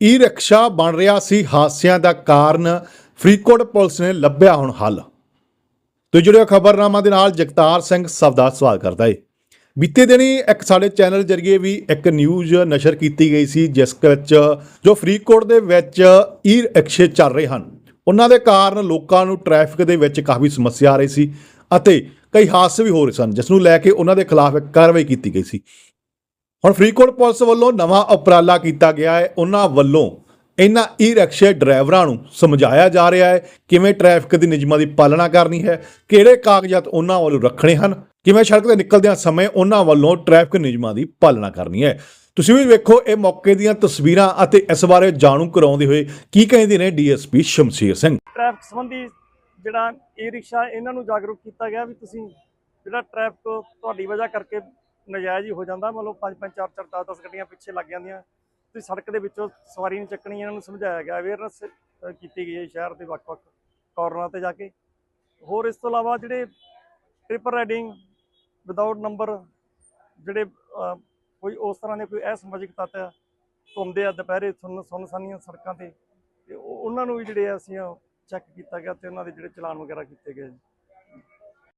ਈ rickshaw ਬਣ ਰਿਹਾ ਸੀ। ਹਾਦਸਿਆਂ ਦਾ ਕਾਰਨ ਫਰੀਦਕੋਟ ਪੁਲਿਸ ਨੇ ਲੱਭਿਆ ਹੁਣ ਹੱਲ। ਤੇ ਜੁੜਿਓ ਖਬਰਨਾਮਾ ਦੇ ਨਾਲ ਜਗਤਾਰ ਸਿੰਘ ਸਵਦਾ ਸਵਾਲ ਕਰਦਾ ਏ। ਬੀਤੇ ਦਿਨੀ ਇੱਕ ਸਾਡੇ ਚੈਨਲ ਜਰੀਏ ਵੀ ਇੱਕ ਨਿਊਜ਼ ਨਸ਼ਰ ਕੀਤੀ ਗਈ ਸੀ, ਜਿਸ ਵਿੱਚ ਜੋ ਫਰੀਦਕੋਟ ਦੇ ਵਿੱਚ ਈ ਰਿਕਸ਼ੇ ਚੱਲ ਰਹੇ ਹਨ, ਉਹਨਾਂ ਦੇ ਕਾਰਨ ਲੋਕਾਂ ਨੂੰ ਟ੍ਰੈਫਿਕ ਦੇ ਵਿੱਚ ਕਾਫੀ ਸਮੱਸਿਆ ਆ ਰਹੀ ਸੀ ਅਤੇ ਕਈ ਹਾਦਸੇ ਵੀ ਹੋ ਰਹੇ ਸਨ, ਜਿਸ ਨੂੰ ਲੈ ਕੇ ਉਹਨਾਂ ਦੇ ਖਿਲਾਫ ਇੱਕ ਕਾਰਵਾਈ ਕੀਤੀ ਗਈ ਸੀ। ਹੁਣ ਫਰੀਦਕੋਟ ਪੁਲਿਸ ਵੱਲੋਂ ਨਵਾਂ ਉਪਰਾਲਾ ਕੀਤਾ ਗਿਆ ਹੈ। ਉਹਨਾਂ ਵੱਲੋਂ ਇਹਨਾਂ ਈ ਰਿਕਸ਼ੇ ਡਰਾਈਵਰਾਂ ਨੂੰ ਸਮਝਾਇਆ ਜਾ ਰਿਹਾ ਹੈ ਕਿਵੇਂ ਟ੍ਰੈਫਿਕ ਦੀ ਨਿਯਮਾਂ ਦੀ ਪਾਲਣਾ ਕਰਨੀ ਹੈ, ਕਿਹੜੇ ਕਾਗਜ਼ਾਤ ਉਹਨਾਂ ਵੱਲੋਂ ਰੱਖਣੇ ਹਨ, ਕਿਵੇਂ ਸੜਕ ਤੇ ਨਿਕਲਦਿਆਂ ਸਮੇਂ ਉਹਨਾਂ ਵੱਲੋਂ ਟ੍ਰੈਫਿਕ ਨਿਯਮਾਂ ਦੀ ਪਾਲਣਾ ਕਰਨੀ ਹੈ। ਤੁਸੀਂ ਵੀ ਵੇਖੋ, ਇਹ ਮੌਕੇ ਦੀਆਂ ਤਸਵੀਰਾਂ ਅਤੇ ਇਸ ਬਾਰੇ ਜਾਣੂ ਕਰਾਉਂਦੇ ਹੋਏ ਕੀ ਕਹਿੰਦੇ ਨੇ ਡੀਐਸਪੀ ਸ਼ਮਸ਼ੀਰ ਸਿੰਘ? ਟ੍ਰੈਫਿਕ ਸੰਬੰਧੀ ਜਿਹੜਾ ਈ ਰਿਕਸ਼ਾ ਇਹਨਾਂ ਨੂੰ ਜਾਗਰੂਕ ਕੀਤਾ ਗਿਆ ਵੀ ਤੁਸੀਂ ਜਿਹੜਾ ਟ੍ਰੈਫਿਕ ਤੁਹਾਡੀ ਵਜ੍ਹਾ ਕਰਕੇ ਨਜਾਇਜ਼ ਹੀ ਹੋ ਜਾਂਦਾ। ਮਤਲਬ ਲਓ 5 5 4 4 10 10 ਗੱਡੀਆਂ ਪਿੱਛੇ ਲੱਗ ਜਾਂਦੀਆਂ। ਤੁਸੀਂ ਸੜਕ ਦੇ ਵਿੱਚੋਂ ਸਵਾਰੀ ਨਹੀਂ ਚੱਕਣੀ, ਇਹਨਾਂ ਨੂੰ ਸਮਝਾਇਆ ਗਿਆ। ਅਵੇਅਰਨੈਸ ਕੀਤੀ ਗਈ ਹੈ ਸ਼ਹਿਰ ਦੇ ਵੱਖ-ਵੱਖ ਕਾਰਨਰਾਂ ਤੇ ਜਾ ਕੇ। ਹੋਰ ਇਸ ਤੋਂ ਇਲਾਵਾ ਜਿਹੜੇ ਟ੍ਰਿਪਲ ਰਾਈਡਿੰਗ ਵਿਦਆਊਟ ਨੰਬਰ ਜਿਹੜੇ ਕੋਈ ਉਸ ਤਰ੍ਹਾਂ ਦੇ ਕੋਈ ਅਸਮਾਜਿਕ ਤੱਤ ਆ ਘੁੰਮਦੇ ਆ ਦੁਪਹਿਰੇ ਸੁੰਨ, ਸੁੰਨਸਾਨੀਆਂ ਸੜਕਾਂ ਤੇ ਤੇ ਉਹਨਾਂ ਨੂੰ ਵੀ ਜਿਹੜੇ ਆ ਅਸੀਂ ਚੈੱਕ ਕੀਤਾ ਗਿਆ ਤੇ ਉਹਨਾਂ ਦੇ ਜਿਹੜੇ ਚਲਾਨ ਵਗੈਰਾ ਕੀਤੇ ਗਏ